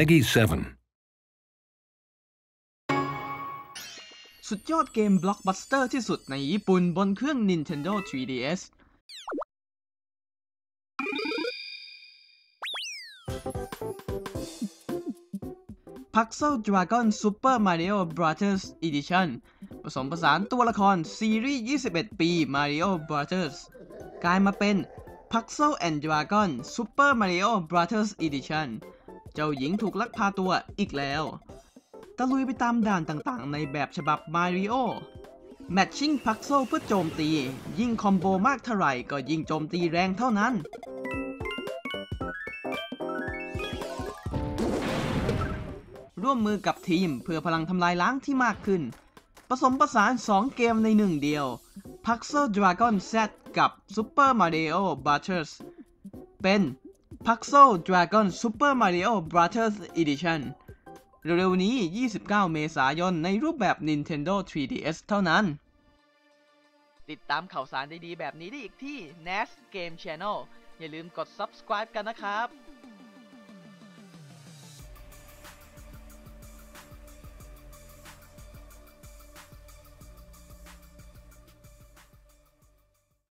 Peggy 7. สุดยอดเกมบล็อกบัสเตอร์ที่สุดในญี่ปุ่นบนเครื่อง Nintendo 3DS พักเซลดราก้อนซูเปอร์มาริโอบราเธอร์สอีดิชันผสมผสานตัวละครซีรีส์ 21 ปีมาริโอบราเธอร์สกลายมาเป็นพักเซลแอนด์ดราก้อนซูเปอร์มาริโอบราเธอร์สอีดิชัน จ้าหญิงถูกลักพาตัวอีกแล้ว ตะลุยไปตามด่านต่างๆ ในแบบฉบับ Mario Matching Puzzle เพื่อโจมตี ยิ่งคอมโบมากเท่าไหร่ก็ยิ่งโจมตีแรงเท่านั้น ร่วมมือกับทีมเพื่อพลังทำลายล้างที่มากขึ้น ผสมผสาน 2 เกมในหนึ่งเดียว Puzzle Dragon Z กับ Super Mario Brothers เป็น Puzzle Dragon Super Mario Brothers Edition เร็วๆนี้ 29 เมษายน ในรูปแบบ Nintendo 3DS เท่านั้น ติดตามข่าวสารดีๆ แบบนี้ได้อีกที่ NAS Game Channel อย่าลืมกด subscribe กันนะครับ